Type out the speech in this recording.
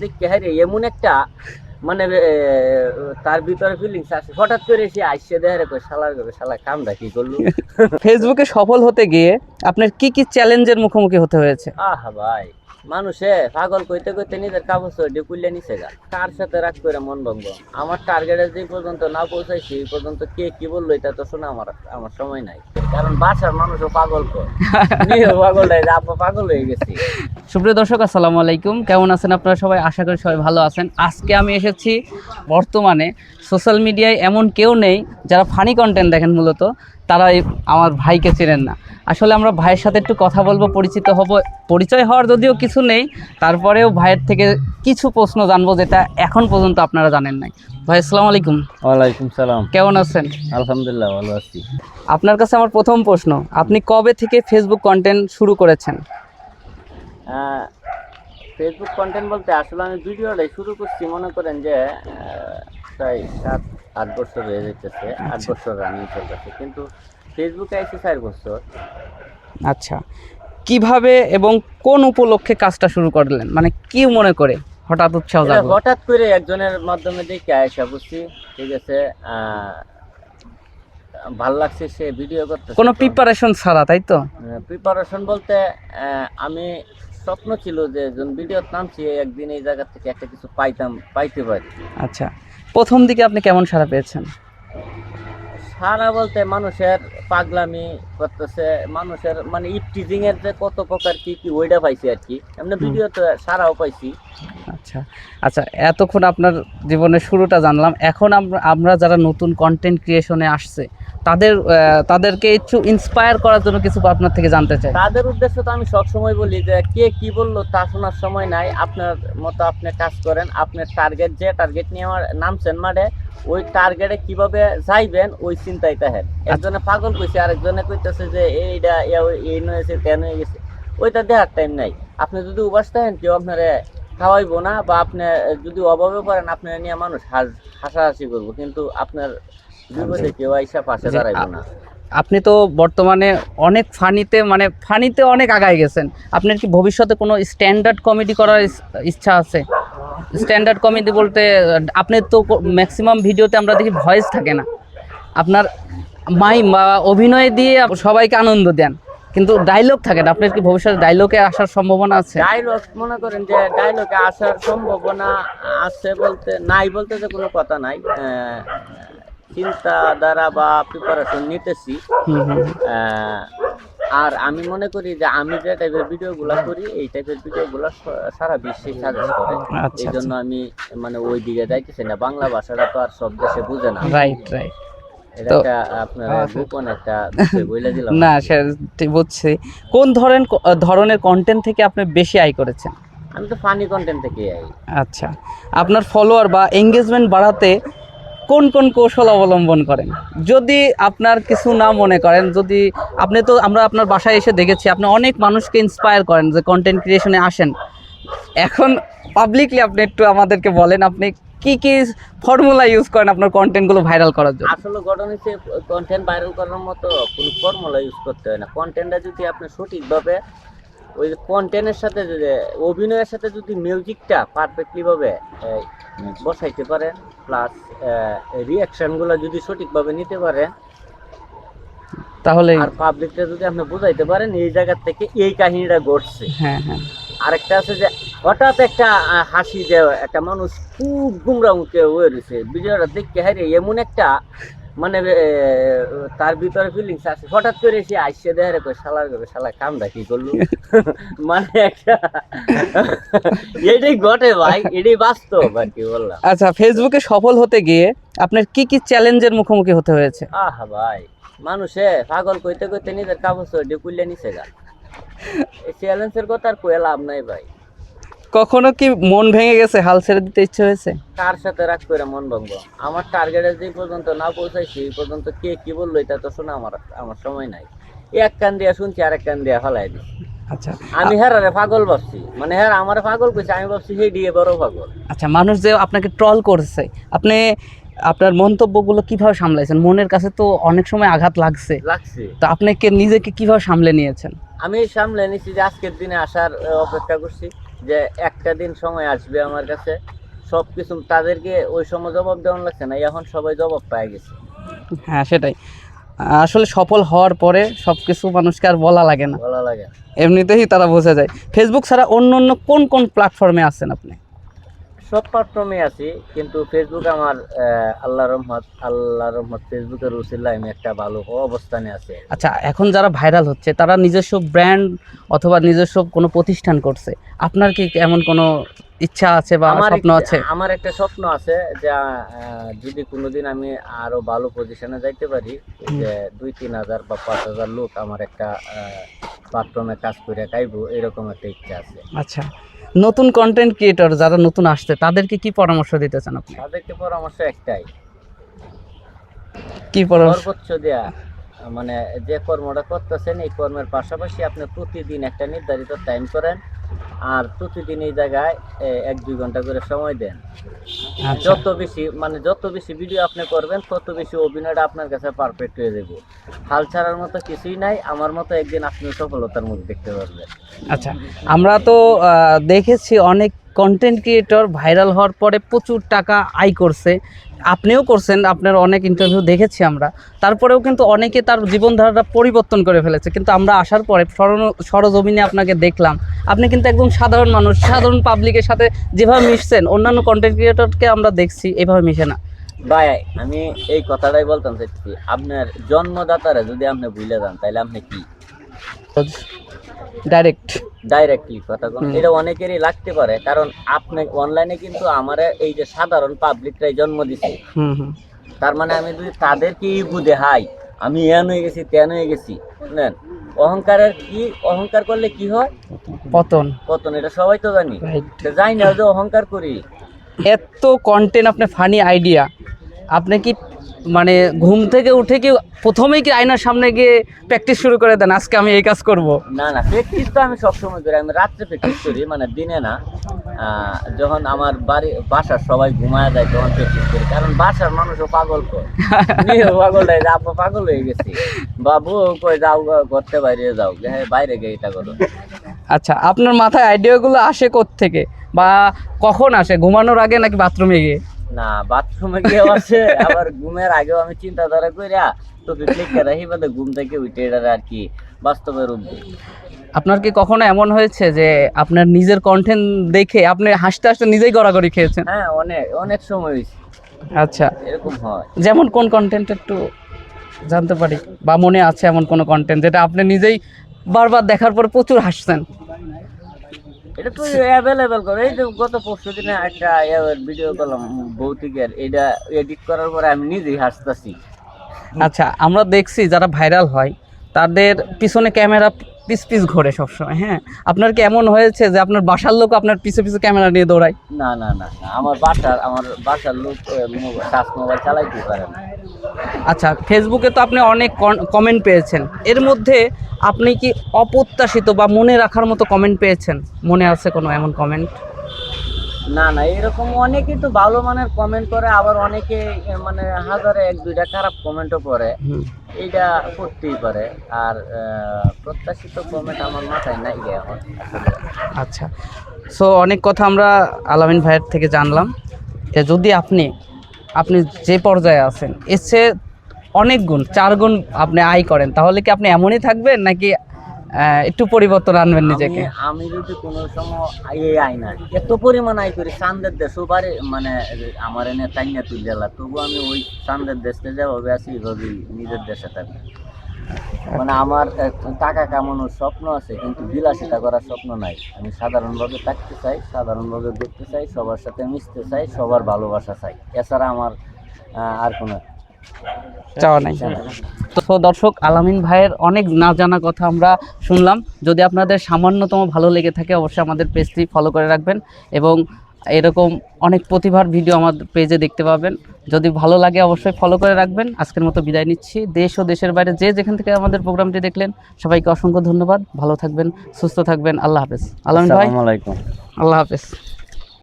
দেখতে এমন একটা মানে তার ভিতরে ফিলিংস আসে হঠাৎ করে সে আইসে দেখে কই শালার করে শালা কামটা কি করল? ফেসবুকে সফল হতে গিয়ে আপনার কি কি চ্যালেঞ্জের মুখোমুখি হতে হয়েছে? আহা ভাই। মানুষে পাগল কইতে কইতে নিজের কাগজ দিয়ে কুইলে নিছে গা। কার সাথে রাগ করে মন ভঙ্গ? আমার টার্গেটে যে পর্যন্ত না পৌঁছাইছি এই পর্যন্ত কে কি বলল এটা তো শোনা আমার আমার সময় নাই। কারণ বাসার মানুষও পাগল কর। পাগল হয়ে আপা পাগল হয়ে গেছি। সুপ্রিয় দর্শক আসসালামু আলাইকুম। কেমন আছেন আপনারা সবাই? আশা করি সবাই ভালো আছেন। আজকে আমি এসেছি বর্তমানে সোশ্যাল মিডিয়ায় এমন কেউ নেই যারা ফানি কন্টেন্ট দেখেন মূলত। তারা এই আমার ভাইকে চেনেন না। আসলে আমরা ভাইয়ের সাথে একটু কথা বলব পরিচিত হব। পরিচয় হওয়ার যদিও কিছু নেই তারপরেও ভাইয়ের থেকে কিছু প্রশ্ন জানব যেটা এখন পর্যন্ত আপনারা জানেন নাই। ভাই আসসালামু আলাইকুম। ওয়ালাইকুম সালাম। কেমন আছেন? আলহামদুলিল্লাহ ভালো আছি। আপনার কাছে আমার প্রথম প্রশ্ন আপনি কবে থেকে ফেসবুক কন্টেন্ট শুরু করেছেন? ফেসবুক কন্টেন্ট বলতে আসলে আমি ভিডিওটাই শুরু করছি মনে করেন যে প্রায় সাত আট বছর হয়ে যেতেছে আট বছর রানিং চলতেছে। কিন্তু ফেসবুকে আইসি চার বছর। আচ্ছা। কীভাবে এবং কোন উপলক্ষে কাজটা শুরু করলেন? মানে কি মনে করে? হঠাৎ উৎসাহ জাগলো? হঠাৎ করে একজনের মাধ্যমে দেখে আয়সা বুঝছি? ঠিক আছে ভালো লাগছে সে ভিডিও করতে কোনো প্রিপারেশন ছাড়া তাই তো? প্রিপারেশন বলতে আমি স্বপ্ন ছিল যে যখন নাম নামছি একদিন এই জায়গা থেকে একটা কিছু পাইতাম পাইতে পারি। আচ্ছা প্রথম দিকে আপনি কেমন সারা পেয়েছেন? সারা বলতে মানুষের পাগলামি করতেছে মানুষের মানে ইফটিজিং এর যে কত প্রকার কি কি ওইটা পাইছি আর কি। এমনি ভিডিও তো সারাও পাইছি। আচ্ছা আচ্ছা এতক্ষণ আপনার জীবনের শুরুটা জানলাম। এখন আমরা যারা নতুন কন্টেন্ট ক্রিয়েশনে আসছে তাদের তাদেরকে একটু ইন্সপায়ার করার জন্য কিছু আপনার থেকে জানতে চাই। তাদের উদ্দেশ্য তো আমি সবসময় বলি যে কে কি বলল তা শোনার সময় নাই। আপনার মতো আপনি কাজ করেন আপনার টার্গেট যে টার্গেট নিয়ে আমার নামছেন মাঠে ওই টার্গেটে কীভাবে যাইবেন ওই চিন্তাই তাহেন একজনে পাগল কইছে আরেকজনে কইতেছে যে এইটা এই নয়েছে তেন হয়ে গেছে। ওইটা দেখার টাইম নাই। আপনি যদি উবাস থাকেন কেউ আপনারে খাওয়াইবো না বা আপনি যদি অভাবে করেন আপনার নিয়ে মানুষ হাস হাসাহাসি করব। কিন্তু আপনার বিপদে কেউ আইসা পাশে দাঁড়াইবো না। আপনি তো বর্তমানে অনেক ফানিতে মানে ফানিতে অনেক আগায় গেছেন। আপনার কি ভবিষ্যতে কোনো স্ট্যান্ডার্ড কমেডি করার ইচ্ছা আছে? স্ট্যান্ডার্ড কমেডি বলতে আপনি তো ম্যাক্সিমাম ভিডিওতে আমরা দেখি ভয়েস থাকে না। আপনার মাইম বা অভিনয় দিয়ে সবাইকে আনন্দ দেন। কিন্তু ডায়লগ থাকে না। আপনার কি ভবিষ্যতে ডায়লগে আসার সম্ভাবনা আছে? ডায়লগ মনে করেন যে ডায়লগে আসার সম্ভাবনা আছে বলতে নাই বলতে যে কোনো কথা নাই। চিন্তা দ্বারা বা প্রিপারেশন নিতেছি। আর আমি মনে করি যে আমি যে টাইপের ভিডিওগুলো করি এই টাইপের ভিডিওগুলো সারা বিশ্বে সাজেস্ট করে। আচ্ছা, এই জন্য আমি মানে ওই দিকে যাইতেছি না। বাংলা ভাষাটা তো আর সব দেশে বুঝে না। রাইট রাইট দিলাম না বুঝছি। কোন ধরনের ধরনের কন্টেন্ট থেকে আপনি বেশি আয় করেছেন? আমি তো ফানি কন্টেন্ট থেকে আই আচ্ছা। আপনার ফলোয়ার বা এঙ্গেজমেন্ট বাড়াতে কোন কোন কৌশল অবলম্বন করেন? যদি আপনার কিছু না মনে করেন যদি আপনি তো আমরা আপনার বাসায় এসে দেখেছি আপনি অনেক মানুষকে ইন্সপায়ার করেন যে কন্টেন্ট ক্রিয়েশনে আসেন। এখন পাবলিকলি আপনি একটু আমাদেরকে বলেন আপনি কি কি ফর্মুলা ইউজ করেন আপনার কন্টেন্টগুলো ভাইরাল করার জন্য? আসলে ঘটনা হচ্ছে কন্টেন্ট ভাইরাল করার মতো কোনো ফর্মুলা ইউজ করতে হয় না। কন্টেন্টটা যদি আপনি সঠিকভাবে ওই কন্টেন্টের সাথে যদি অভিনয়ের সাথে যদি মিউজিকটা পারফেক্টলি ভাবে বসাইতে পারেন প্লাস রিয়াকশনগুলো যদি সঠিকভাবে নিতে পারেন তাহলে আর পাবলিকটা যদি আপনি বুঝাইতে পারেন এই জায়গা থেকে এই কাহিনীটা ঘটছে। হ্যাঁ হ্যাঁ। আরেকটা আছে যে হঠাৎ একটা হাসি যে একটা মানুষ খুব গুমরা মুখে হয়ে রয়েছে। ভিডিওটা দেখতে হারে এমন একটা মানে তার ভিতরে ফিলিংস আছে। হঠাৎ করে সে আইসে দেখে কই শালার করে শালা কামটা কি করল? মানে একটা এটাই ঘটে ভাই এটাই বাস্তব আর কি বললাম। আচ্ছা ফেসবুকে সফল হতে গিয়ে আপনার কি কি চ্যালেঞ্জের মুখোমুখি হতে হয়েছে? আহা ভাই মানুষে পাগল কইতে কইতে নিজের কাগজ দিয়ে কুইলে নিছে গা। এই চ্যালেঞ্জের কথা আর কয়ে লাভ নাই ভাই। কখনো কি মন ভেঙে গেছে? হাল ছেড়ে দিতে ইচ্ছে হয়েছে? কার সাথে রাগ করে মন ভঙ্গ আমার টার্গেটে যে পর্যন্ত না পৌঁছাইছি এই পর্যন্ত কে কি বলল এটা তো শোনা আমার আমার সময় নাই। এক কান দিয়া শুনছি আরেক কান দিয়া ফেলাই দিছি। আচ্ছা। আমি হেরারে পাগল ভাবছি। মানে হ্যাঁ আমার পাগল কইছে আমি ভাবছি সেই দিয়ে বড় পাগল। আচ্ছা মানুষ যে আপনাকে ট্রল করছে আপনি আপনার মন্তব্যগুলো কীভাবে সামলাইছেন? মনের কাছে তো অনেক সময় আঘাত লাগছে। লাগছে। তো আপনাকে নিজেকে কীভাবে সামলে নিয়েছেন? আমি সামলে নিছি যে আজকের দিনে আসার অপেক্ষা করছি। যে একটা দিন সময় আসবে আমার কাছে সব কিছু তাদেরকে ওই সময় জবাব দেওয়া লাগছে না এখন সবাই জবাব পায় গেছে। হ্যাঁ সেটাই। আসলে সফল হওয়ার পরে সব কিছু মানুষকে আর বলা লাগে না। বলা লাগে এমনিতেই তারা বোঝা যায়। ফেসবুক ছাড়া অন্য অন্য কোন কোন প্ল্যাটফর্মে আছেন আপনি? সব প্ল্যাটফর্মে আছি কিন্তু ফেসবুক আমার আল্লাহ রহমত আল্লাহ রহমত ফেসবুকের উচিল্লা আমি একটা ভালো অবস্থানে আছে। আচ্ছা এখন যারা ভাইরাল হচ্ছে তারা নিজস্ব ব্র্যান্ড অথবা নিজস্ব কোনো প্রতিষ্ঠান করছে। আপনার কি এমন কোনো ইচ্ছা আছে বা আমার স্বপ্ন আছে? আমার একটা স্বপ্ন আছে যে যদি কোনোদিন আমি আরও ভালো পজিশনে যাইতে পারি যে দুই তিন হাজার বা পাঁচ হাজার লোক আমার একটা প্ল্যাটফর্মে কাজ করে খাইবো এরকম একটা ইচ্ছা আছে। আচ্ছা নতুন কন্টেন্ট ক্রিয়েটর যারা নতুন আসছে তাদেরকে কি পরামর্শ দিতে চান আপনি? তাদেরকে পরামর্শ একটাই। কি পরামর্শ? দেয়া। মানে যে কর্মটা করতেছেন এই কর্মের পাশাপাশি আপনি প্রতিদিন একটা নির্ধারিত টাইম করেন আর প্রতিদিন এই জায়গায় এক দুই ঘণ্টা করে সময় দেন। আচ্ছা। যত বেশি মানে যত বেশি ভিডিও আপনি করবেন তত বেশি অভিনয়টা আপনার কাছে পারফেক্ট হয়ে যাবে। হাল ছাড়ার মতো কিছুই নাই আমার মতো একদিন আপনি সফলতার মুখ দেখতে পারবেন। আচ্ছা আমরা তো দেখেছি অনেক কন্টেন্ট ক্রিয়েটর ভাইরাল হওয়ার পরে প্রচুর টাকা আয় করছে। আপনিও করছেন, আপনার অনেক ইন্টারভিউ দেখেছি আমরা। তারপরেও কিন্তু অনেকে তার জীবনধারাটা পরিবর্তন করে ফেলেছে। কিন্তু আমরা আসার পরে সরজমিনে আপনাকে দেখলাম। আপনি কিন্তু একদম সাধারণ মানুষ, সাধারণ পাবলিকের সাথে যেভাবে মিশছেন, অন্যান্য কন্টেন্ট ক্রিয়েটরকে আমরা দেখছি, এভাবে মিশে না। ভাই, আমি এই কথাটাই বলতাম চাইছি আপনার জন্মদাতারা যদি আপনি ভুলে যান, তাহলে আপনি কি? ডাইরেক্ট ডাইরেক্টলি কথা এটা অনেকেরই লাগতে পারে কারণ আপনি অনলাইনে কিন্তু আমার এই যে সাধারণ পাবলিকরাই জন্ম দিছে। তার মানে আমি যদি তাদেরকে ইগু হাই আমি এন হয়ে গেছি তেন হয়ে গেছি বুঝলেন? অহংকারের কি অহংকার করলে কি হয়? পতন। পতন এটা সবাই তো জানি। যাই না যে অহংকার করি। এত কন্টেন্ট আপনার ফানি আইডিয়া আপনি কি মানে ঘুম থেকে উঠে কি প্রথমেই কি আয়নার সামনে গিয়ে প্র্যাকটিস শুরু করে দেন আজকে আমি এই কাজ করব? না না প্র্যাকটিস তো আমি সবসময় করি। আমি রাত্রে প্র্যাকটিস করি মানে দিনে না। যখন আমার বাড়ি বাসার সবাই ঘুমায় যায় তখন প্র্যাকটিস করি। কারণ বাসার মানুষও পাগল কর পাগল হয়ে যায় আব্বা পাগল হয়ে গেছি। বাবু কই যাও গো, ঘরতে বাইরে যাও। হ্যাঁ বাইরে গিয়ে এটা করো। আচ্ছা আপনার মাথায় আইডিয়াগুলো আসে থেকে বা কখন আসে? ঘুমানোর আগে নাকি বাথরুমে গিয়ে? না বাথরুমে গিয়ে আছে আবার ঘুমের আগেও আমি চিন্তাধারা কইরা তো ক্লিক রাখি বাদে ঘুম থেকে উঠে এটা আর কি বাস্তবে রূপ আপনার কি কখনো এমন হয়েছে যে আপনার নিজের কন্টেন্ট দেখে আপনি হাসতে হাসতে নিজেই গড়াগড়ি খেয়েছেন? হ্যাঁ অনেক অনেক সময় হয়েছে। আচ্ছা। এরকম হয়। যেমন কোন কন্টেন্ট একটু জানতে পারি? বা মনে আছে এমন কোনো কন্টেন্ট যেটা আপনি নিজেই বারবার দেখার পর প্রচুর হাসছেন? এটা তো অ্যাভেলেবেল করে। এই যে গত পরশু দিনে একটা ভিডিও করলাম ভৌতিকের। এটা এডিট করার পরে আমি নিজেই হাসতেছি। আচ্ছা আমরা দেখছি যারা ভাইরাল হয় তাদের পিছনে ক্যামেরা পিস পিস ঘোরে সবসময় হ্যাঁ? আপনার কি এমন হয়েছে যে আপনার বাসার লোক আপনার পিছে পিছে ক্যামেরা নিয়ে দৌড়ায়? না না না না, আমার বাসার আমার বাসার লোক টাচ মোবাইল চালাইতে পারে না। আচ্ছা ফেসবুকে তো আপনি অনেক কমেন্ট পেয়েছেন। এর মধ্যে আপনি কি অপ্রত্যাশিত বা মনে রাখার মতো কমেন্ট পেয়েছেন? মনে আছে কোনো এমন কমেন্ট না না এরকম অনেকেই তো ভালো মানের কমেন্ট করে আবার অনেকে মানে হাজারে এক দুইটা খারাপ কমেন্টও করে। এইটা করতেই পারে। আর প্রত্যাশিত কমেন্ট আমার মাথায় নাই এখন। আচ্ছা। সো অনেক কথা আমরা আলামিন ভাইয়ের থেকে জানলাম। যে যদি আপনি আপনি যে পর্যায়ে আছেন এর চেয়ে অনেক গুণ চার গুণ আপনি আয় করেন। তাহলে কি আপনি এমনই থাকবেন নাকি একটু পরিবর্তন আনবেন নিজেকে? আমি- যদি কোনো সময় আই না এত পরিমাণ আয় করি চান্দের দেশ পারে মানে আমার এনে তাইনা তুই গেলা তবু আমি ওই চান্দের দেশে যেভাবে আছি এইভাবেই নিজের দেশে থাকি মানে আমার টাকা কামানোর স্বপ্ন আছে কিন্তু বিলাসিতা করার স্বপ্ন নাই। আমি সাধারণভাবে থাকতে চাই সাধারণভাবে দেখতে চাই সবার সাথে মিশতে চাই সবার ভালোবাসা চাই। এছাড়া আমার আর কোনো চাওয়া নাই। তো দর্শক আলামিন ভাইয়ের অনেক না জানা কথা আমরা শুনলাম। যদি আপনাদের সামান্যতম ভালো লেগে থাকে অবশ্যই আমাদের পেজটি ফলো করে রাখবেন এবং এরকম অনেক প্রতিভার ভিডিও আমার পেজে দেখতে পাবেন। যদি ভালো লাগে অবশ্যই ফলো করে রাখবেন। আজকের মতো বিদায় নিচ্ছি। দেশ ও দেশের বাইরে যে যেখান থেকে আমাদের প্রোগ্রামটি দেখলেন সবাইকে অসংখ্য ধন্যবাদ। ভালো থাকবেন সুস্থ থাকবেন। আল্লাহ হাফেজ। আল্লাহ ভাই। আল্লাহ হাফেজ।